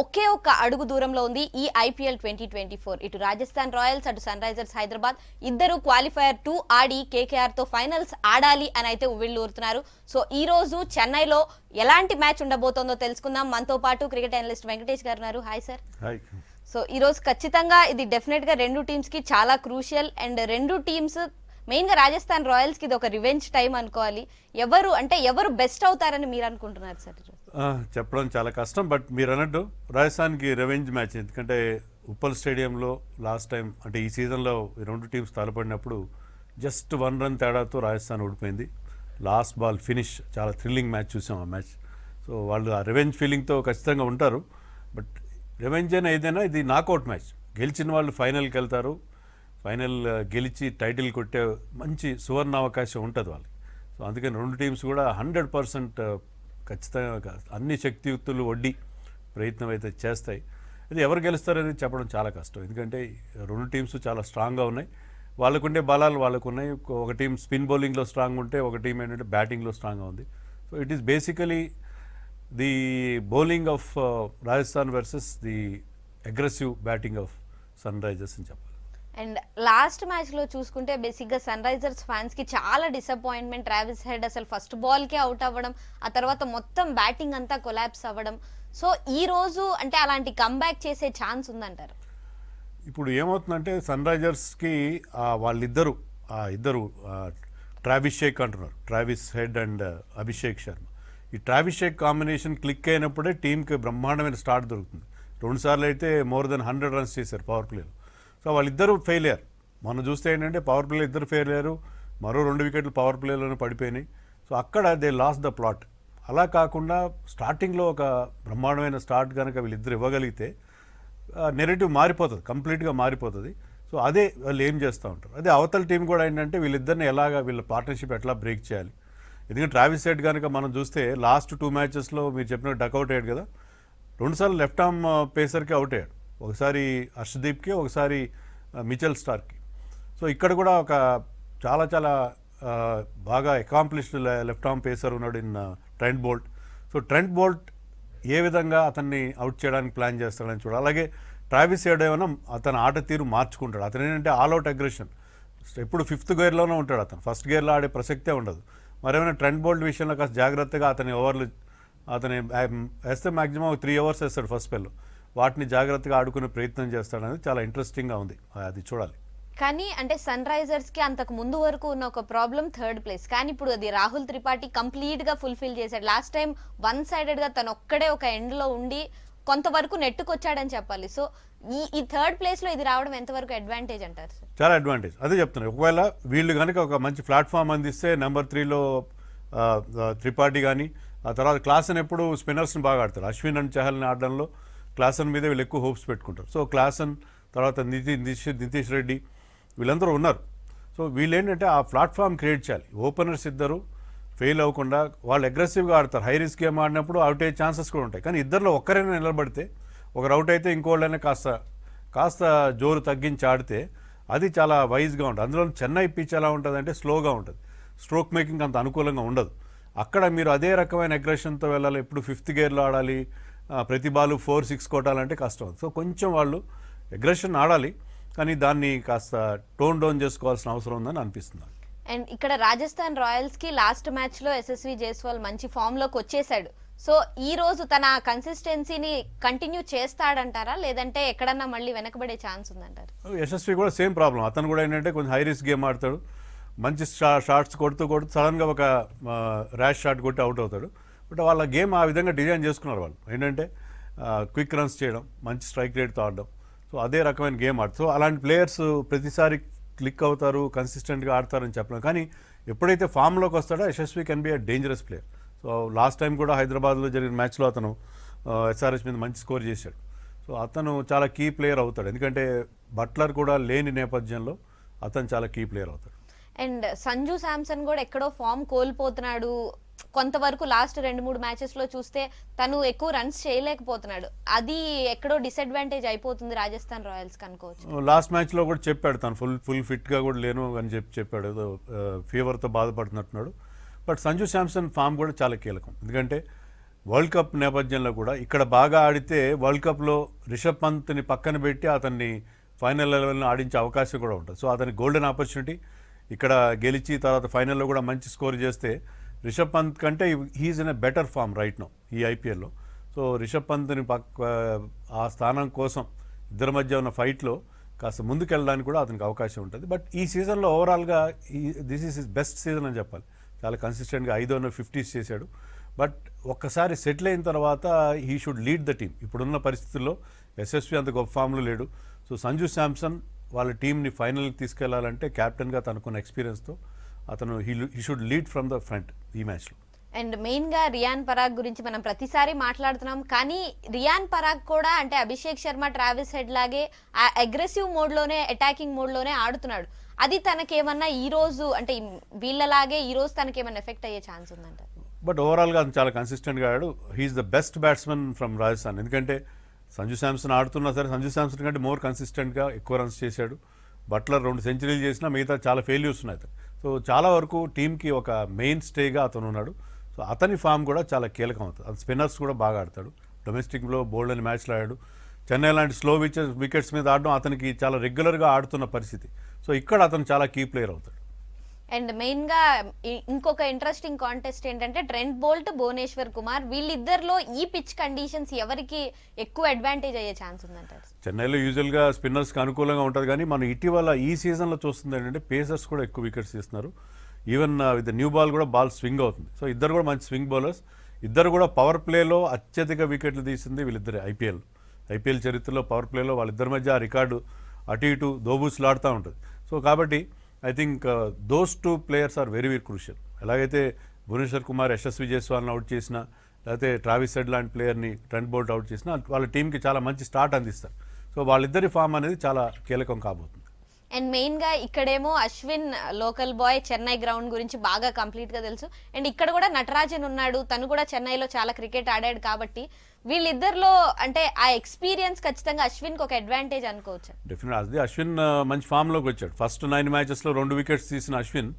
ఒకే ఒక్క అడుగు దూరంలో ఉంది ఈ ఐపీఎల్ ట్వంటీ ట్వంటీ ఫోర్. ఇటు రాజస్థాన్ రాయల్స్ అటు సన్ రైజర్స్ హైదరాబాద్. ఇద్దరు క్వాలిఫైయర్ టూ ఆడి కేకేఆర్తో ఫైనల్స్ ఆడాలి అని అయితే ఉవ్విళ్ళూరుతున్నారు సో ఈ రోజు చెన్నైలో ఎలాంటి మ్యాచ్ ఉండబోతోందో తెలుసుకుందాం. మనతో పాటు క్రికెట్ అనలిస్ట్ వెంకటేష్ గారు ఉన్నారు. Hi sir. సో ఈ రోజు ఖచ్చితంగా ఇది డెఫినెట్గా రెండు టీమ్స్కి చాలా క్రూషియల్ అండ్ రెండు టీమ్స్ మెయిన్గా రాజస్థాన్ రాయల్స్కి ఇది ఒక రివెంజ్ టైం అనుకోవాలి. ఎవరు అంటే ఎవరు బెస్ట్ అవుతారని మీరు అనుకుంటున్నారు సార్ ఈరోజు? చెప్పడం చాలా కష్టం బట్ మీరు అన్నట్టు రాజస్థాన్కి రెవెంజ్ మ్యాచ్ ఎందుకంటే ఉప్పల్ స్టేడియంలో లాస్ట్ టైం అంటే ఈ సీజన్లో ఈ రెండు టీమ్స్ తలపడినప్పుడు జస్ట్ వన్ రన్ తేడాతో రాజస్థాన్ ఓడిపోయింది. లాస్ట్ బాల్ ఫినిష్ చాలా థ్రిల్లింగ్ మ్యాచ్ చూసాం ఆ మ్యాచ్ సో వాళ్ళు ఆ రెవెంజ్ ఫీలింగ్తో ఖచ్చితంగా ఉంటారు. బట్ రెవెంజ్ అయినా ఏదైనా ఇది నాకౌట్ మ్యాచ్ గెలిచిన వాళ్ళు ఫైనల్కి వెళ్తారు. ఫైనల్ గెలిచి టైటిల్ కొట్టే మంచి సువర్ణ అవకాశం ఉంటుంది వాళ్ళకి. సో అందుకని రెండు టీమ్స్ కూడా హండ్రెడ్ పర్సెంట్ ఖచ్చితంగా అన్ని శక్తియుక్తులు వడ్డీ ప్రయత్నం అయితే చేస్తాయి. అది ఎవరు గెలుస్తారనేది చెప్పడం చాలా కష్టం. ఎందుకంటే రెండు టీమ్స్ చాలా స్ట్రాంగ్గా ఉన్నాయి. వాళ్ళకుండే బలాలు వాళ్ళకు ఉన్నాయి ఒక టీం స్పిన్ బౌలింగ్లో స్ట్రాంగ్ ఉంటే ఒక టీం ఏంటంటే బ్యాటింగ్లో స్ట్రాంగ్గా ఉంది. So it is basically the bowling of Rajasthan versus the aggressive batting of Sunrisers అని చెప్పాలి. అండ్ లాస్ట్ మ్యాచ్లో చూసుకుంటే బేసిక్గా సన్ రైజర్స్ ఫ్యాన్స్కి చాలా డిసప్పాయింట్మెంట్ ట్రావిస్ హెడ్ అసలు ఫస్ట్ బాల్కే అవుట్ అవ్వడం ఆ తర్వాత మొత్తం బ్యాటింగ్ అంతా కొలాప్స్ అవ్వడం. సో ఈ రోజు అంటే అలాంటి కంబ్యాక్ చేసే ఛాన్స్ ఉందంటారు? ఇప్పుడు ఏమవుతుందంటే సన్ రైజర్స్కి వాళ్ళిద్దరు ఆ ఇద్దరు ట్రావిస్ షేక్ అంటున్నారు. Travis Head and Abhishek Sharma ఈ ట్రావిస్ షేక్ కాంబినేషన్ క్లిక్ అయినప్పుడే టీంకి బ్రహ్మాండమైన స్టార్ట్ దొరుకుతుంది. రెండుసార్లు అయితే మోర్ దెన్ హండ్రెడ్ రన్స్ చేశారు పవర్ ప్లేలో సో వాళ్ళిద్దరూ ఫెయిల్ మనం చూస్తే ఏంటంటే పవర్ ప్లే ఇద్దరు ఫెయిల్ మరో రెండు వికెట్లు పవర్ ప్లేలోనే పడిపోయినాయి. సో అక్కడ దే లాస్ ద ప్లాట్ అలా కాకుండా స్టార్టింగ్లో ఒక బ్రహ్మాండమైన స్టార్ట్ కనుక వీళ్ళిద్దరు ఇవ్వగలిగితే నెరేటివ్ మారిపోతుంది కంప్లీట్గా మారిపోతుంది. సో అదే వాళ్ళు ఏం చేస్తూ ఉంటారు. అదే అవతల టీం కూడా ఏంటంటే వీళ్ళిద్దరిని ఎలాగ వీళ్ళ పార్ట్నర్షిప్ ఎట్లా బ్రేక్ చేయాలి. ఎందుకంటే ట్రావిస్ సైడ్ కనుక మనం చూస్తే లాస్ట్ టూ మ్యాచెస్లో మీరు చెప్పిన డక్అవుట్ అయ్యాడు కదా. రెండుసార్లు లెఫ్ట్ ఆర్మ్ పేసర్కి అవుట్ అయ్యాడు. ఒకసారి హర్షదీప్కి ఒకసారి మిచెల్ స్టార్కి. సో ఇక్కడ కూడా ఒక చాలా చాలా బాగా అకాంప్లిష్డ్ లెఫ్ట్ ఆర్మ్ పేసర్ ఉన్నాడు in Trent Boult so Trent Boult ఏ విధంగా అతన్ని అవుట్ చేయడానికి ప్లాన్ చేస్తాడని చూడాలి. అలాగే ట్రావిస్ ఏడేమైనా అతని ఆట తీరు మార్చుకుంటాడు. అతను ఏంటంటే ఆల్ అవుట్ అగ్రెషన్ ఎప్పుడు ఫిఫ్త్ గేర్లోనే ఉంటాడు అతను. ఫస్ట్ గేర్లో ఆడే ప్రసక్తే ఉండదు. మరేమైనా ట్రెండ్ బోల్ట్ విషయంలో కాస్త జాగ్రత్తగా అతని ఓవర్లు అతని వేస్తే మ్యాక్సిమం త్రీ అవర్స్ వేస్తాడు ఫస్ట్ స్పెల్లో వాటిని జాగ్రత్తగా ఆడుకునే ప్రయత్నం చేస్తాడనేది చాలా ఇంట్రెస్టింగ్గా ఉంది. అది చూడాలి. కానీ అంటే సన్ రైజర్స్కి అంతకు ముందు వరకు ఉన్న ఒక ప్రాబ్లం థర్డ్ ప్లేస్ కానీ ఇప్పుడు అది రాహుల్ త్రిపాఠి కంప్లీట్గా ఫుల్ఫిల్ చేశాడు. లాస్ట్ టైం వన్ సైడెడ్గా తను ఒక్కడే ఒక ఎండ్లో ఉండి కొంతవరకు నెట్టుకొచ్చాడని చెప్పాలి. సో ఈ ఈ థర్డ్ ప్లేస్లో ఇది రావడం ఎంతవరకు అడ్వాంటేజ్ అంటారు? చాలా అడ్వాంటేజ్ అదే చెప్తున్నాను ఒకవేళ వీళ్ళు కనుక ఒక మంచి ప్లాట్ఫామ్ అందిస్తే నెంబర్ త్రీలో త్రిపాఠి కానీ ఆ తర్వాత క్లాసన్ ఎప్పుడు స్పిన్నర్స్ని బాగా ఆడతారు. అశ్విన్ అండ్ చహల్ని ఆడడంలో క్లాసన్ మీద వీళ్ళు ఎక్కువ హోప్స్ పెట్టుకుంటారు. సో క్లాసన్ తర్వాత నితి నితీష్ నితీష్ రెడ్డి వీళ్ళందరూ ఉన్నారు. సో వీళ్ళు ఏంటంటే ఆ ప్లాట్ఫామ్ క్రియేట్ చేయాలి. ఓపెనర్స్ ఇద్దరు ఫెయిల్ అవ్వకుండా వాళ్ళు అగ్రెసివ్గా ఆడతారు. హై రిస్క్ గేమ్ ఆడినప్పుడు అవుట్ అయ్యే ఛాన్సెస్ కూడా ఉంటాయి. కానీ ఇద్దరిలో ఒక్కరైనా నిలబడితే ఒకరు అవుట్ అయితే ఇంకోళ్ళైనా కాస్త కాస్త జోరు తగ్గించి ఆడితే అది చాలా వైజ్గా ఉంటుంది. అందులో చెన్నై పిచ్ ఎలా ఉంటుంది అంటే స్లోగా ఉంటుంది. స్ట్రోక్ మేకింగ్ అంత అనుకూలంగా ఉండదు. అక్కడ మీరు అదే రకమైన అగ్రెషన్తో వెళ్ళాలి. ఎప్పుడు ఫిఫ్త్ గేర్లో ఆడాలి. ప్రతి బాలు ఫోర్ సిక్స్ కొట్టాలంటే కష్టం. సో కొంచెం వాళ్ళు అగ్రెషన్ ఆడాలి కానీ దాన్ని కాస్త టోన్ డౌన్ చేసుకోవాల్సిన అవసరం ఉందని అనిపిస్తుంది. అండ్ ఇక్కడ రాజస్థాన్ రాయల్స్కి లాస్ట్ మ్యాచ్లో ఎస్ఎస్వి జైస్వాల్ మంచి ఫామ్లోకి వచ్చేసాడు సో ఈ రోజు తన కన్సిస్టెన్సీని కంటిన్యూ చేస్తాడంటారా? లేదంటే ఎక్కడన్నా మళ్ళీ వెనకబడే ఛాన్స్ ఉందంటారు? యశస్వి కూడా సేమ్ ప్రాబ్లం అతను కూడా ఏంటంటే కొంచెం హై రిస్క్ గేమ్ ఆడతాడు. మంచి షా షాట్స్ కొడుతూ కొడుతూ సడన్గా ఒక ర్యాష్ షాట్ కొట్టి అవుట్ అవుతాడు. బట్ వాళ్ళ గేమ్ ఆ విధంగా డిజైన్ చేసుకున్నారు వాళ్ళు. ఏంటంటే క్విక్ రన్స్ చేయడం మంచి స్ట్రైక్ రేట్తో ఆడడం. సో అదే రకమైన గేమ్ ఆడుతూ అలాంటి ప్లేయర్స్ ప్రతిసారి క్లిక్ అవుతారు కన్సిస్టెంట్గా ఆడతారని చెప్పలేం. కానీ ఎప్పుడైతే ఫామ్లోకి వస్తాడో Yashasvi can be a dangerous player so last time కూడా హైదరాబాద్లో జరిగిన మ్యాచ్లో అతను ఎస్ఆర్ఎస్ మీద మంచి స్కోర్ చేశాడు. సో అతను చాలా కీ ప్లేయర్ అవుతాడు. ఎందుకంటే బట్లర్ కూడా లేని నేపథ్యంలో అతను చాలా కీ ప్లేయర్ అవుతాడు. అండ్ సంజు శాంసన్ కూడా ఎక్కడో ఫామ్ కోల్పోతున్నాడు కొంతవరకు లాస్ట్ రెండు మూడు మ్యాచెస్లో చూస్తే తను ఎక్కువ రన్స్ చేయలేకపోతున్నాడు. అది ఎక్కడో డిసడ్వాంటేజ్ అయిపోతుంది రాజస్థాన్ రాయల్స్ అనుకోవచ్చు. లాస్ట్ మ్యాచ్లో కూడా చెప్పాడు తను ఫుల్ ఫుల్ ఫిట్గా కూడా లేను అని చెప్పి చెప్పాడు. ఏదో ఫీవర్తో బాధపడుతున్నట్టున్నాడు. బట్ సంజు శాంసన్ ఫామ్ కూడా చాలా కీలకం. ఎందుకంటే వరల్డ్ కప్ నేపథ్యంలో కూడా ఇక్కడ బాగా ఆడితే వరల్డ్ కప్లో రిషబ్ పంత్ని పక్కన పెట్టి అతన్ని ఫైనల్ లెవెల్లో ఆడించే అవకాశం కూడా ఉంటుంది. సో అతని గోల్డెన్ ఆపర్చునిటీ ఇక్కడ గెలిచి తర్వాత ఫైనల్లో కూడా మంచి స్కోర్ చేస్తే రిషబ్ పంత్ కంటే he is in a better form right now ఈ ఐపీఎల్లో సో రిషబ్ పంత్ని పక్క ఆ స్థానం కోసం ఇద్దరి మధ్య ఉన్న ఫైట్లో కాస్త ముందుకెళ్ళడానికి కూడా అతనికి అవకాశం ఉంటుంది. బట్ ఈ సీజన్లో ఓవరాల్గా ఈ this is is best season అని చెప్పాలి. చాలా కన్సిస్టెంట్గా ఐదు వందల ఫిఫ్టీస్ చేశాడు. బట్ ఒక్కసారి సెటిల్ అయిన తర్వాత he should lead the team ఇప్పుడున్న పరిస్థితుల్లో ఎస్ఎస్వి అంత గొప్ప ఫామ్లో లేడు. సో సంజు శాంసన్ వాళ్ళ టీంని ఫైనల్కి తీసుకెళ్ళాలంటే కెప్టెన్గా తనకున్న ఎక్స్పీరియన్స్తో అతను he he should lead from the front ఈ మ్యాచ్లో. అండ్ మెయిన్గా రియాన్ పరాగ్ గురించి మనం ప్రతిసారి మాట్లాడుతున్నాం. కానీ రియాన్ పరాగ్ కూడా అంటే అభిషేక్ శర్మ ట్రావిస్ హెడ్ లాగే ఆ అగ్రెసివ్ మోడ్లోనే అటాకింగ్ మోడ్లోనే ఆడుతున్నాడు. అది తనకేమన్నా ఈ రోజు అంటే వీళ్ళలాగే ఈ రోజు తనకేమన్నా ఎఫెక్ట్ అయ్యే ఛాన్స్ ఉందంట? బట్ ఓవరాల్గా అతను చాలా కన్సిస్టెంట్గా ఆడాడు. He's the best batsmen from Rajasthan ఎందుకంటే సంజు శాంసన్ ఆడుతున్నా సరే సంజు శాంసన్ కంటే మోర్ కన్సిస్టెంట్గా ఎక్కువ రన్స్ చేశాడు. బట్లర్ రెండు సెంచరీలు చేసినా మిగతా చాలా ఫెయిల్యూర్స్ ఉన్నాయి. సో చాలా వరకు టీంకి ఒక మెయిన్ స్టేగా అతను ఉన్నాడు సో అతని ఫామ్ కూడా చాలా కీలకం అవుతుంది. అది స్పిన్నర్స్ కూడా బాగా ఆడతాడు. డొమెస్టిక్లో బోల్డ్ అని మ్యాచ్లు ఆడాడు. చెన్నై లాంటి స్లో వికెట్స్ వికెట్స్ మీద ఆడడం అతనికి చాలా రెగ్యులర్గా ఆడుతున్న పరిస్థితి. సో ఇక్కడ అతను చాలా కీ ప్లేయర్ అవుతాడు. అండ్ మెయిన్గా ఇంకొక ఇంట్రెస్టింగ్ కాంటెస్ట్ ఏంటంటే ట్రెంట్ బోల్ట్ భువనేశ్వర్ కుమార్ వీళ్ళిద్దరిలో ఈ పిచ్ కండిషన్స్ ఎవరికి ఎక్కువ అడ్వాంటేజ్ అయ్యే ఛాన్స్ ఉందంటారు? చెన్నైలో యూజువల్గా స్పిన్నర్స్కి అనుకూలంగా ఉంటుంది కానీ మనం ఇటీవల ఈ సీజన్లో చూస్తుంది ఏంటంటే పేసర్స్ కూడా ఎక్కువ వికెట్స్ తీస్తున్నారు. ఈవెన్ విత్ న్యూ బాల్ కూడా బాల్ స్వింగ్ అవుతుంది. సో ఇద్దరు కూడా మంచి స్వింగ్ బౌలర్స్. ఇద్దరు కూడా పవర్ ప్లేలో అత్యధిక వికెట్లు తీసింది వీళ్ళిద్దరే ఐపీఎల్. ఐపీఎల్ చరిత్రలో పవర్ ప్లేలో వాళ్ళిద్దరి మధ్య ఆ రికార్డు అటు ఇటు దోబూసులాడుతూ ఉంటుంది. సో కాబట్టి I think those two players are very very crucial ఎలాగైతే భువనేశ్వర్ కుమార్ యశస్వి జైస్వాల్ని అవుట్ చేసిన లేకపోతే ట్రావిస్ సెడ్ లాంటి ప్లేయర్ని ట్రెంట్ బోల్ట్ అవుట్ చేసిన వాళ్ళ టీంకి చాలా మంచి స్టార్ట్ అందిస్తారు. సో వాళ్ళిద్దరి ఫామ్ అనేది చాలా కీలకం కాబోతుంది. అండ్ మెయిన్గా ఇక్కడేమో Ashwin uh, local boy Chennai ground గురించి బాగా కంప్లీట్గా తెలుసు. అండ్ ఇక్కడ కూడా నటరాజన్ ఉన్నాడు. తను కూడా చెన్నైలో చాలా క్రికెట్ ఆడాడు కాబట్టి వీళ్ళిద్దరిలో అంటే ఆ ఎక్స్పీరియన్స్ ఖచ్చితంగా అశ్విన్ ఒక అడ్వాంటేజ్ అనుకోవచ్చు. డెఫినెట్ అది అశ్విన్ మంచి మంచి ఫామ్లోకి వచ్చాడు. ఫస్ట్ నైన్ మ్యాచెస్లో రెండు వికెట్స్ తీసిన అశ్విన్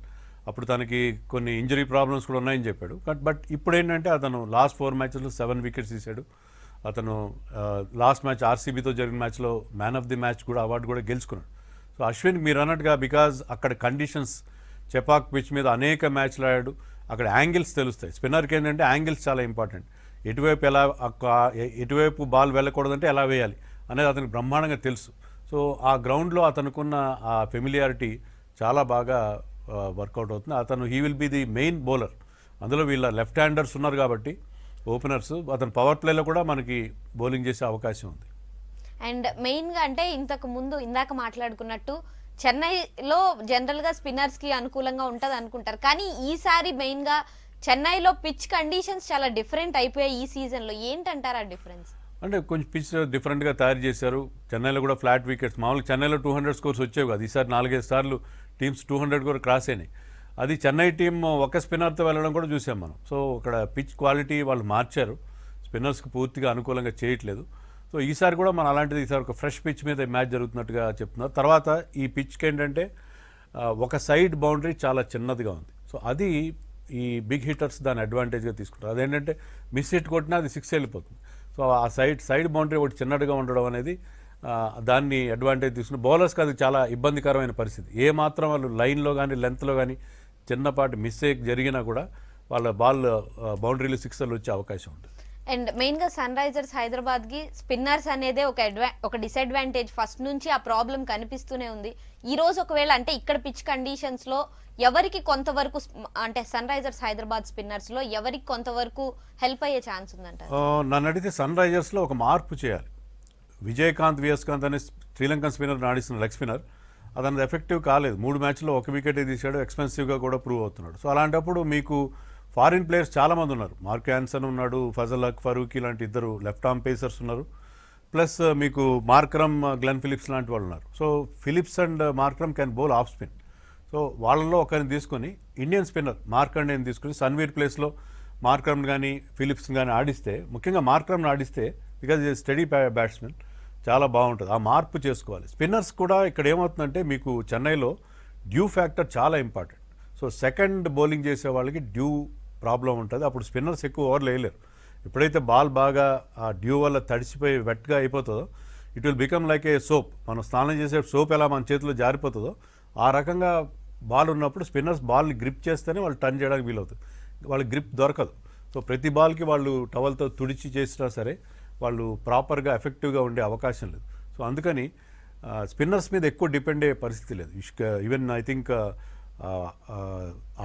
అప్పుడు తనకి కొన్ని ఇంజరీ ప్రాబ్లమ్స్ కూడా ఉన్నాయని చెప్పాడు. బట్ బట్ ఇప్పుడు ఏంటంటే అతను లాస్ట్ ఫోర్ మ్యాచెస్లో సెవెన్ వికెట్స్ తీశాడు. అతను లాస్ట్ మ్యాచ్ ఆర్సీబీతో జరిగిన మ్యాచ్లో మ్యాన్ ఆఫ్ ది మ్యాచ్ కూడా అవార్డు కూడా గెలుచుకున్నాడు. సో అశ్విన్ మీరు అన్నట్టుగా బికాజ్ అక్కడ కండిషన్స్ చెపాక్ పిచ్ మీద అనేక మ్యాచ్లు ఆడాడు. అక్కడ యాంగిల్స్ తెలుస్తాయి. స్పిన్నర్కి ఏంటంటే యాంగిల్స్ చాలా ఇంపార్టెంట్ ఎటువైపు ఎలా ఎటువైపు బాల్ వెళ్ళకూడదంటే ఎలా వేయాలి అనేది అతనికి బ్రహ్మాండంగా తెలుసు. సో ఆ గ్రౌండ్లో అతనుకున్న ఆ ఫెమిలియారిటీ చాలా బాగా వర్కౌట్ అవుతుంది. అతను he will be the main bowler. అందులో వీళ్ళ లెఫ్ట్ హ్యాండర్స్ ఉన్నారు కాబట్టి ఓపెనర్స్ అతను పవర్ ప్లేలో కూడా మనకి బౌలింగ్ చేసే అవకాశం ఉంది. అండ్ మెయిన్గా అంటే ఇంతకు ముందు ఇందాక మాట్లాడుకున్నట్టు చెన్నైలో జనరల్గా స్పిన్నర్స్కి అనుకూలంగా ఉంటుంది అనుకుంటారు కానీ ఈసారి మెయిన్గా చెన్నైలో పిచ్ కండిషన్స్ చాలా డిఫరెంట్ అయిపోయాయి ఈ సీజన్లో ఏంటంటారు ఆ డిఫరెన్స్ అంటే కొంచెం పిచ్ డిఫరెంట్గా తయారు చేశారు. చెన్నైలో కూడా ఫ్లాట్ వికెట్స్ మామూలుగా చెన్నైలో టూ హండ్రెడ్ స్కోర్స్ వచ్చేవి కదా. ఈసారి నాలుగైదు సార్లు టీమ్స్ టూ హండ్రెడ్ కూడా క్రాస్ అయినాయి. అది చెన్నై టీం ఒక స్పిన్నర్తో వెళ్ళడం కూడా చూసాం మనం. సో అక్కడ పిచ్ క్వాలిటీ వాళ్ళు మార్చారు. స్పిన్నర్స్కి పూర్తిగా అనుకూలంగా చేయట్లేదు. సో ఈసారి కూడా మనం అలాంటిది ఈసారి ఒక ఫ్రెష్ పిచ్ మీద మ్యాచ్ జరుగుతున్నట్టుగా చెప్తున్నారు. తర్వాత ఈ పిచ్కి ఏంటంటే ఒక సైడ్ బౌండరీ చాలా చిన్నదిగా ఉంది. సో అది ఈ బిగ్ హీటర్స్ దాని అడ్వాంటేజ్గా తీసుకుంటారు. అదేంటంటే మిస్ హిట్ కొట్టినా అది సిక్స్ వెళ్ళిపోతుంది. సో ఆ సైడ్ సైడ్ బౌండరీ ఒకటి చిన్నట్టుగా ఉండడం అనేది దాన్ని అడ్వాంటేజ్ తీసుకుని బౌలర్స్కి అది చాలా ఇబ్బందికరమైన పరిస్థితి. ఏ మాత్రం వాళ్ళు లైన్లో కానీ లెంత్లో కానీ చిన్నపాటి మిస్టేక్ జరిగినా కూడా వాళ్ళ బాల్ బౌండరీలు సిక్సర్లు వచ్చే అవకాశం ఉంటుంది. అండ్ మెయిన్గా సన్ రైజర్స్ హైదరాబాద్కి స్పిన్నర్స్ అనేదే ఒక అడ్వా ఒక డిసడ్వాంటేజ్. ఫస్ట్ నుంచి ఆ ప్రాబ్లం కనిపిస్తూనే ఉంది. ఈ రోజు ఒకవేళ అంటే ఇక్కడ పిచ్ కండిషన్స్లో ఎవరికి కొంతవరకు అంటే సన్ రైజర్స్ హైదరాబాద్ స్పిన్నర్స్లో ఎవరికి కొంతవరకు హెల్ప్ అయ్యే ఛాన్స్ ఉందంట? నన్ను అడిగితే సన్ రైజర్స్లో ఒక మార్పు చేయాలి. విజయకాంత్ వియస్కాంత్ అనే శ్రీలంకన్ స్పిన్నర్ ఆడిస్తున్న లెగ్ స్పిన్నర్. అతను ఎఫెక్టివ్ కాలేదు. మూడు మ్యాచ్లో ఒక వికెట్ తీశాడు. ఎక్స్పెన్సివ్గా కూడా ప్రూవ్ అవుతున్నాడు. సో అలాంటప్పుడు మీకు ఫారిన్ ప్లేయర్స్ చాలామంది ఉన్నారు. మార్క్ యాన్సన్ ఉన్నాడు ఫజల్ హక్ ఫరూక్ ఇలాంటి ఇద్దరు లెఫ్ట్ ఆర్మ్ పేసర్స్ ఉన్నారు. ప్లస్ uh, మీకు మార్క్రమ్ uh, గ్లెన్ ఫిలిప్స్ లాంటి వాళ్ళు ఉన్నారు. So Phillips and uh, Markram can bowl off spin so వాళ్ళలో ఒకరిని తీసుకొని ఇండియన్ స్పిన్నర్ మార్కండేని తీసుకుని సన్వీర్ ప్లేస్లో మార్క్రమ్ కానీ ఫిలిప్స్ కానీ ఆడిస్తే ముఖ్యంగా మార్క్రమ్ని ఆడిస్తే బికాజ్ ఇది స్టడీ బ్యాట్స్మెన్ చాలా బాగుంటుంది. ఆ మార్పు చేసుకోవాలి. స్పిన్నర్స్ కూడా ఇక్కడ ఏమవుతుందంటే మీకు చెన్నైలో డ్యూ ఫ్యాక్టర్ చాలా ఇంపార్టెంట్. సో సెకండ్ బౌలింగ్ చేసే వాళ్ళకి డ్యూ ప్రాబ్లం ఉంటుంది. అప్పుడు స్పిన్నర్స్ ఎక్కువ ఓవర్లు వేయలేరు. ఎప్పుడైతే బాల్ బాగా ఆ డ్యూ వల్ల తడిసిపోయి వెట్గా అయిపోతుందో it will become like a soap. మనం స్నానం చేసే సోప్ ఎలా మన చేతిలో జారిపోతుందో ఆ రకంగా బాల్ ఉన్నప్పుడు స్పిన్నర్స్ బాల్ని గ్రిప్ చేస్తేనే వాళ్ళు టర్న్ చేయడానికి వీలవుతుంది. వాళ్ళు గ్రిప్ దొరకదు. సో ప్రతి బాల్కి వాళ్ళు టవల్తో తుడిచి చేసినా సరే వాళ్ళు ప్రాపర్గా ఎఫెక్టివ్గా ఉండే అవకాశం లేదు. సో అందుకని స్పిన్నర్స్ మీద ఎక్కువ డిపెండ్ అయ్యే పరిస్థితి లేదు. ఈవెన్ ఐ థింక్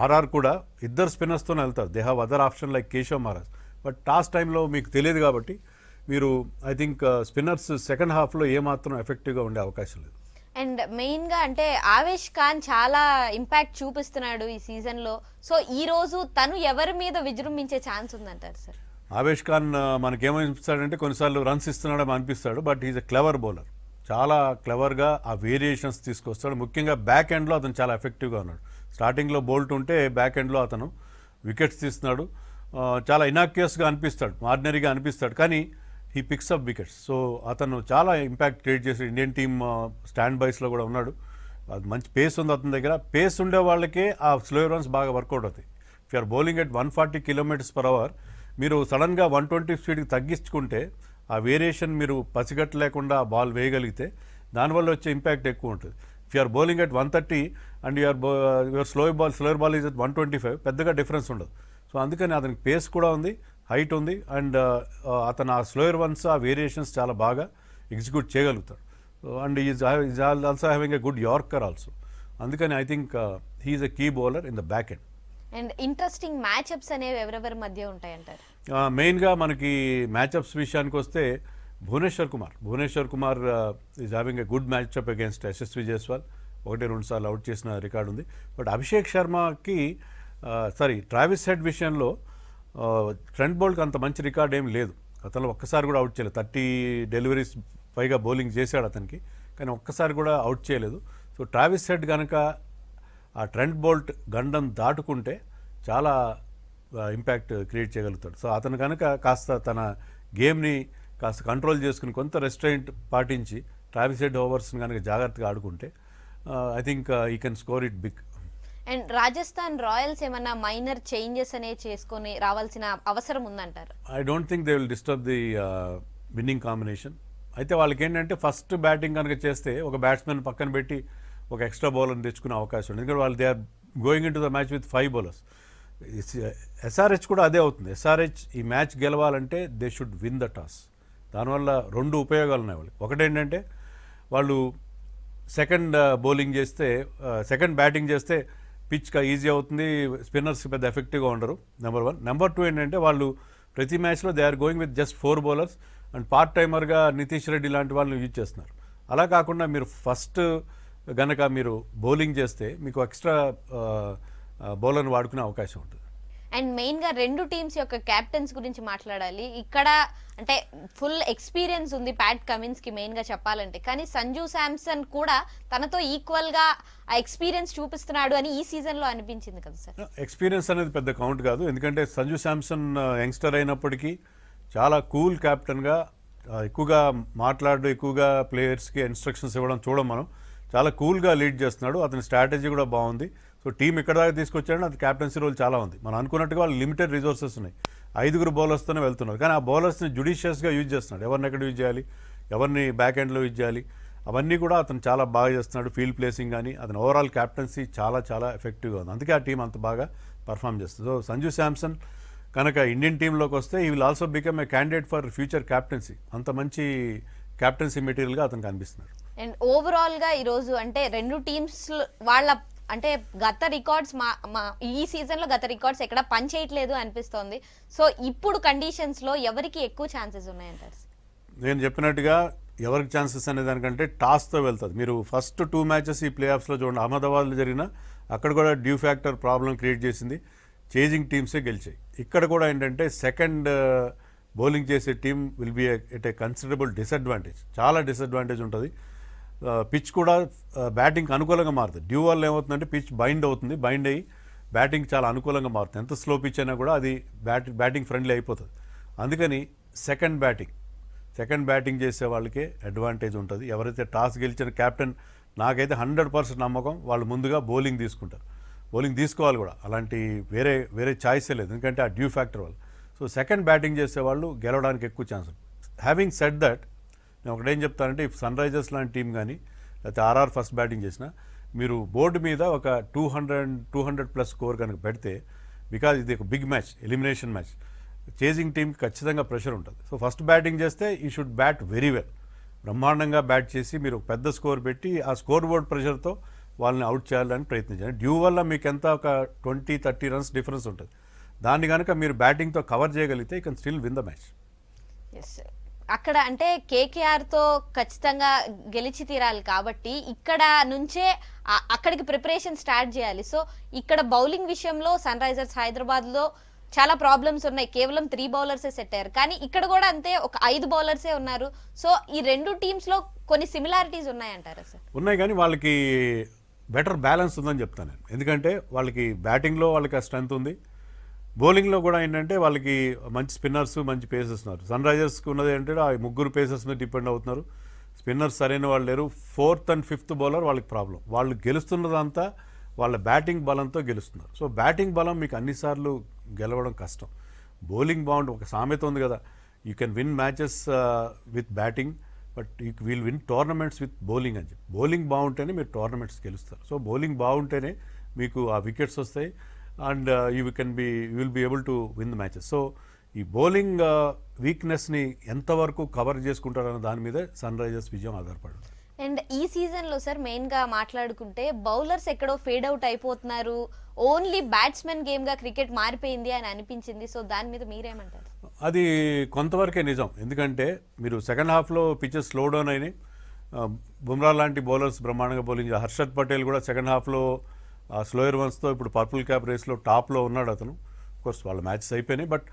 ఆర్ఆర్ కూడా ఇద్దరు స్పిన్నర్స్తోనే వెళ్తారు. They have other option like Keshav Maharaj but toss టైంలో మీకు తెలియదు కాబట్టి మీరు ఐ థింక్ స్పిన్నర్స్ సెకండ్ హాఫ్లో ఏమాత్రం ఎఫెక్టివ్గా ఉండే అవకాశం లేదు. అండ్ మెయిన్గా అంటే ఆవేష్ ఖాన్ చాలా ఇంపాక్ట్ చూపిస్తున్నాడు ఈ సీజన్లో. సో ఈ రోజు తను ఎవరి మీద విజృంభించే ఛాన్స్ ఉందంటారు సార్ ఆవేష్ ఖాన్ మనకేమనిపిస్తాడంటే కొన్నిసార్లు రన్స్ ఇస్తున్నాడని అనిపిస్తాడు but is a clever bowler చాలా క్లవర్గా ఆ వేరియేషన్స్ తీసుకొస్తాడు. ముఖ్యంగా బ్యాక్ ఎండ్లో అతను చాలా ఎఫెక్టివ్గా ఉన్నాడు. స్టార్టింగ్లో బోల్ట్ ఉంటే బ్యాక్ ఎండ్లో అతను వికెట్స్ తీస్తున్నాడు. చాలా ఇనాక్యూస్గా అనిపిస్తాడు. ఆర్డినరీగా అనిపిస్తాడు. కానీ he picks up wickets so అతను చాలా ఇంపాక్ట్ క్రియేట్ చేసి ఇండియన్ టీమ్ స్టాండ్ బైస్లో కూడా ఉన్నాడు. అది మంచి పేస్ ఉంది అతని దగ్గర. పేస్ ఉండే వాళ్ళకే ఆ స్లో రన్స్ బాగా వర్కౌట్ అవుతాయి. If are bowling at one forty kilometres per hour మీరు సడన్గా వన్ ట్వంటీ స్పీడ్కి తగ్గించుకుంటే ఆ వేరియేషన్ మీరు పసిగట్ట లేకుండా బాల్ వేయగలిగితే దానివల్ల వచ్చే ఇంపాక్ట్ ఎక్కువ ఉంటుంది. If are bowling at one thirty and you're your slow ball slower ball is at one twenty five పెద్దగా డిఫరెన్స్ ఉండదు. సో అందుకని అతనికి పేస్ కూడా ఉంది హైట్ ఉంది అండ్ uh, అతను ఆ స్లోయర్ వన్స్ ఆ వేరియేషన్స్ చాలా బాగా ఎగ్జిక్యూట్ చేయగలుగుతాడు. And is is also having a good yorker also అందుకని I think he's a key bowler in the back end and interesting matchups అనేవి ఎవరెవరి మధ్య ఉంటాయంటారు? మెయిన్గా మనకి మ్యాచ్అప్స్ విషయానికి వస్తే Bhuvneshwar Kumar. Bhuvneshwar Kumar is having a good matchup against Yashasvi Jaiswal. ఒకటి రెండు సార్లు అవుట్ చేసిన రికార్డు ఉంది. బట్ అభిషేక్ శర్మకి సారీ ట్రావిస్ హెడ్ విషయంలో ఫ్రంట్ బౌల్కి అంత మంచి రికార్డ్ ఏం లేదు. అతను ఒక్కసారి కూడా అవుట్ చేయలేదు. థర్టీ డెలివరీస్ పైగా బౌలింగ్ చేశాడు అతనికి. కానీ ఒక్కసారి కూడా అవుట్ చేయలేదు. సో ట్రావిస్ హెడ్ కనుక ఆ ట్రెంట్ బోల్ట్ గండం దాటుకుంటే చాలా ఇంపాక్ట్ క్రియేట్ చేయగలుగుతాడు. సో అతను కనుక కాస్త తన గేమ్ని కాస్త కంట్రోల్ చేసుకుని కొంత రెస్ట్రైంట్ పాటించి ట్రావిస్ హెడ్ ఓవర్స్ని కనుక జాగ్రత్తగా ఆడుకుంటే I think he can score it big and Rajasthan Royals ఏమన్నా మైనర్ చేంజెస్ అనేవి చేసుకొని రావాల్సిన అవసరం ఉందంటారు? I don't think they will disturb the winning combination అయితే వాళ్ళకి ఏంటంటే ఫస్ట్ బ్యాటింగ్ కనుక చేస్తే ఒక బ్యాట్స్మెన్ పక్కన పెట్టి ఒక ఎక్స్ట్రా బౌలర్ని తెచ్చుకునే అవకాశం ఉంది. ఎందుకంటే వాళ్ళు they are going in to the match with five bowlers SRH కూడా అదే అవుతుంది. ఎస్ఆర్హెచ్ ఈ మ్యాచ్ గెలవాలంటే they should win the toss దానివల్ల రెండు ఉపయోగాలు ఉన్నాయి వాళ్ళకి. ఒకటేంటంటే వాళ్ళు సెకండ్ బౌలింగ్ uh, చేస్తే uh, సెకండ్ బ్యాటింగ్ చేస్తే పిచ్గా ఈజీ అవుతుంది. స్పిన్నర్స్ పెద్ద ఎఫెక్టివ్గా ఉండరు నెంబర్ వన్ నెంబర్ టూ ఏంటంటే వాళ్ళు ప్రతి మ్యాచ్లో they are going with just four bowlers and part టైమర్గా Nitish Reddy లాంటి వాళ్ళని యూజ్ చేస్తున్నారు. అలా కాకుండా మీరు ఫస్ట్ గనక మీరు బౌలింగ్ చేస్తే మీకు ఎక్స్ట్రా బౌలర్ని వాడుకునే అవకాశం ఉంటుంది. అండ్ మెయిన్గా రెండు టీమ్స్ యొక్క కెప్టెన్స్ గురించి మాట్లాడాలి. ఇక్కడ అంటే ఫుల్ ఎక్స్పీరియన్స్ ఉంది ప్యాట్ కమిన్స్కి మెయిన్గా చెప్పాలంటే. కానీ సంజు శాంసన్ కూడా తనతో ఈక్వల్గా ఆ ఎక్స్పీరియన్స్ చూపిస్తున్నాడు అని ఈ సీజన్లో అనిపించింది కదా సార్? ఎక్స్పీరియన్స్ అనేది పెద్ద కౌంట్ కాదు. ఎందుకంటే సంజు శాంసన్ యంగ్స్టర్ అయినప్పటికీ చాలా కూల్ క్యాప్టెన్గా ఎక్కువగా మాట్లాడు ఎక్కువగా ప్లేయర్స్కి ఇన్స్ట్రక్షన్స్ ఇవ్వడం చూడం మనం. చాలా కూల్గా లీడ్ చేస్తున్నాడు. అతని స్ట్రాటజీ కూడా బాగుంది. సో టీం ఎక్కడ దాకా తీసుకొచ్చాడో అది క్యాప్టెన్సీ రోల్ చాలా ఉంది. మనం అనుకున్నట్టుగా వాళ్ళు లిమిటెడ్ రిసోర్సెస్ ఉన్నాయి. ఐదుగురు బౌలర్స్తోనే వెళ్తున్నారు. కానీ ఆ బౌలర్స్ని జుడిషియస్గా యూజ్ చేస్తున్నాడు. ఎవరిని ఎక్కడ యూజ్ చేయాలి? ఎవరిని బ్యాక్ ఎండ్లో యూజ్ చేయాలి? అవన్నీ కూడా అతను చాలా బాగా చేస్తున్నాడు. ఫీల్డ్ ప్లేసింగ్ కానీ అతని ఓవరాల్ క్యాప్టెన్సీ చాలా చాలా ఎఫెక్టివ్గా ఉంది. అందుకే ఆ టీం అంత బాగా పర్ఫామ్ చేస్తుంది. సో సంజు శాంసన్ కనుక ఇండియన్ టీంలోకి వస్తే he will also become a candidate for future captaincy అంత మంచి క్యాప్టెన్సీ మెటీరియల్గా అతనికి అనిపిస్తున్నారు. అండ్ ఓవరాల్గా అంటే రెండు టీమ్స్ వాళ్ళ అంటే గత రికార్డ్స్ మా మా ఈ సీజన్లో గత రికార్డ్స్ ఎక్కడ పని చేయట్లేదు అనిపిస్తోంది. సో ఇప్పుడు కండిషన్స్లో ఎవరికి ఎక్కువ ఛాన్సెస్ ఉన్నాయంటారు నేను చెప్పినట్టుగా ఎవరికి ఛాన్సెస్ అనే దానికంటే టాస్తో వెళ్తుంది. మీరు ఫస్ట్ టూ మ్యాచెస్ ఈ ప్లే ఆఫ్స్లో చూడండి. అహ్మదాబాద్లో జరిగిన అక్కడ కూడా డ్యూ ఫ్యాక్టర్ ప్రాబ్లం క్రియేట్ చేసింది. చేజింగ్ టీమ్సే గెలిచాయి. ఇక్కడ కూడా ఏంటంటే సెకండ్ బౌలింగ్ uh, చేసే team will be at a considerable disadvantage చాలా డిసడ్వాంటేజ్ ఉంటుంది. పిచ్ కూడా బ్యాటింగ్కి అనుకూలంగా మారుతుంది. డ్యూ వల్ల ఏమవుతుందంటే పిచ్ బైండ్ అవుతుంది. బైండ్ అయ్యి బ్యాటింగ్ చాలా అనుకూలంగా మారుతుంది. ఎంత స్లో పిచ్ అయినా కూడా అది బ్యాట్ బ్యాటింగ్ ఫ్రెండ్లీ అయిపోతుంది. అందుకని సెకండ్ బ్యాటింగ్ సెకండ్ బ్యాటింగ్ చేసే వాళ్ళకే అడ్వాంటేజ్ ఉంటుంది. ఎవరైతే టాస్ గెలిచిన కెప్టెన్ నాకైతే హండ్రెడ్ పర్సెంట్ నమ్మకం వాళ్ళు ముందుగా బౌలింగ్ తీసుకుంటారు. బౌలింగ్ తీసుకోవాలి కూడా. అలాంటి వేరే వేరే ఛాయిసే లేదు. ఎందుకంటే ఆ డ్యూ ఫ్యాక్టర్ వల్ల. సో సెకండ్ బ్యాటింగ్ చేసే వాళ్ళు గెలవడానికి ఎక్కువ ఛాన్స్ హ్యావింగ్ సెట్ దట్ నేను ఒకటేం చెప్తానంటే ఇఫ్ సన్ రైజర్స్ లాంటి టీం కానీ లేకపోతే ఆర్ఆర్ ఫస్ట్ బ్యాటింగ్ చేసిన మీరు బోర్డు మీద ఒక two hundred two hundred plus score కనుక పెడితే బికాజ్ ఇది ఒక big match elimination match chasing టీంకి ఖచ్చితంగా ప్రెషర్ ఉంటుంది. సో ఫస్ట్ బ్యాటింగ్ చేస్తే he should bat very well. బ్రహ్మాండంగా బ్యాట్ చేసి మీరు పెద్ద స్కోర్ పెట్టి ఆ స్కోర్ బోర్డ్ ప్రెషర్తో వాళ్ళని అవుట్ చేయాలని ప్రయత్నించండి. డ్యూ వల్ల మీకు ఎంత ఒక ట్వంటీ థర్టీ రన్స్ డిఫరెన్స్ ఉంటుంది. దాన్ని కనుక మీరు బ్యాటింగ్తో కవర్ చేయగలిగితే you can still win the match. Yes అక్కడ అంటే కేకేఆర్తో ఖచ్చితంగా గెలిచి తీరాలి కాబట్టి ఇక్కడ నుంచే అక్కడికి ప్రిపరేషన్ స్టార్ట్ చేయాలి. సో ఇక్కడ బౌలింగ్ విషయంలో సన్ రైజర్స్ హైదరాబాద్లో చాలా ప్రాబ్లమ్స్ ఉన్నాయి. కేవలం త్రీ బౌలర్సే సెట్ అయ్యారు. కానీ ఇక్కడ కూడా అంతే ఒక ఐదు బౌలర్సే ఉన్నారు. సో ఈ రెండు టీమ్స్లో కొన్ని సిమిలారిటీస్ ఉన్నాయంటారా సార్ ఉన్నాయి కానీ వాళ్ళకి బెటర్ బ్యాలెన్స్ ఉందని చెప్తాను నేను. ఎందుకంటే వాళ్ళకి బ్యాటింగ్లో వాళ్ళకి ఆ స్ట్రెంత్ ఉంది. బౌలింగ్లో కూడా ఏంటంటే వాళ్ళకి మంచి స్పిన్నర్స్ మంచి పేసర్స్ ఉన్నారు. సన్ రైజర్స్కి ఉన్నది ఏంటంటే ఆ ముగ్గురు పేసర్స్ మీద డిపెండ్ అవుతున్నారు. స్పిన్నర్స్ సరైన వాళ్ళు లేరు. ఫోర్త్ అండ్ ఫిఫ్త్ బౌలర్ వాళ్ళకి ప్రాబ్లం. వాళ్ళు గెలుస్తున్నదంతా వాళ్ళ బ్యాటింగ్ బలంతో గెలుస్తున్నారు. సో బ్యాటింగ్ బలం మీకు అన్నిసార్లు గెలవడం కష్టం. బౌలింగ్ బాగుంటుంది ఒక సామెత ఉంది కదా. You can win matches with batting but you will win tournaments with bowling అని చెప్పి. బౌలింగ్ బాగుంటేనే మీరు టోర్నమెంట్స్ గెలుస్తారు. సో బౌలింగ్ బాగుంటేనే మీకు ఆ వికెట్స్ వస్తాయి. And you can be you will be able to win the matches so ఈ బౌలింగ్ వీక్నెస్ని ఎంతవరకు కవర్ చేసుకుంటారన్న దాని మీద సన్ రైజర్స్ విజయం ఆధారపడి. అండ్ ఈ సీజన్లో సార్ మెయిన్గా మాట్లాడుకుంటే బౌలర్స్ ఎక్కడో ఫేడ్ అవుట్ అయిపోతున్నారు. ఓన్లీ బ్యాట్స్మెన్ గేమ్గా క్రికెట్ మారిపోయింది అని అనిపించింది. సో దాని మీద మీరేమంటారు? అది కొంతవరకే నిజం. ఎందుకంటే మీరు సెకండ్ హాఫ్లో పిచ్చెస్ స్లో డౌన్ అయినాయి. ఆ, బుమ్రా లాంటి బౌలర్స్ బ్రహ్మాండంగా బౌలింగ్. హర్షద్ పటేల్ కూడా సెకండ్ హాఫ్లో ఆ స్లోయర్ వన్స్తో ఇప్పుడు పర్పుల్ క్యాప్ రేస్లో టాప్లో ఉన్నాడు అతను. కోర్స్ వాళ్ళ మ్యాచెస్ అయిపోయినాయి బట్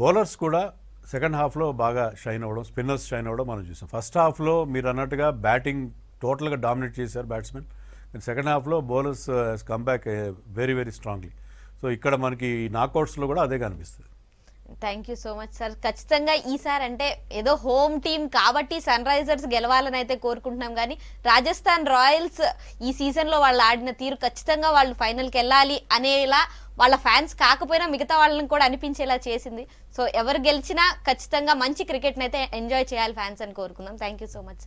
బౌలర్స్ కూడా సెకండ్ హాఫ్లో బాగా షైన్ అవ్వడం స్పిన్నర్స్ షైన్ అవ్వడం మనం చూసాం. ఫస్ట్ హాఫ్లో మీరు అన్నట్టుగా బ్యాటింగ్ టోటల్గా డామినేట్ చేశారు బ్యాట్స్మెన్. సెకండ్ హాఫ్లో బౌలర్స్ కమ్బ్యాక్ వెరీ వెరీ స్ట్రాంగ్లీ సో ఇక్కడ మనకి నాకౌట్స్లో కూడా అదే కనిపిస్తుంది. Thank you so much sir ఖచ్చితంగా ఈసారి అంటే ఏదో హోమ్ టీం కాబట్టి సన్ రైజర్స్ గెలవాలని అయితే కోరుకుంటున్నాం కానీ రాజస్థాన్ రాయల్స్ ఈ సీజన్లో వాళ్ళు ఆడిన తీరు ఖచ్చితంగా వాళ్ళు ఫైనల్కి వెళ్ళాలి అనేలా వాళ్ళ ఫ్యాన్స్ కాకపోయినా మిగతా వాళ్ళని కూడా అనిపించేలా చేసింది. సో ఎవరు గెలిచినా ఖచ్చితంగా మంచి క్రికెట్ అయితే ఎంజాయ్ చేయాలి ఫ్యాన్స్ అని కోరుకుందాం. Thank you so much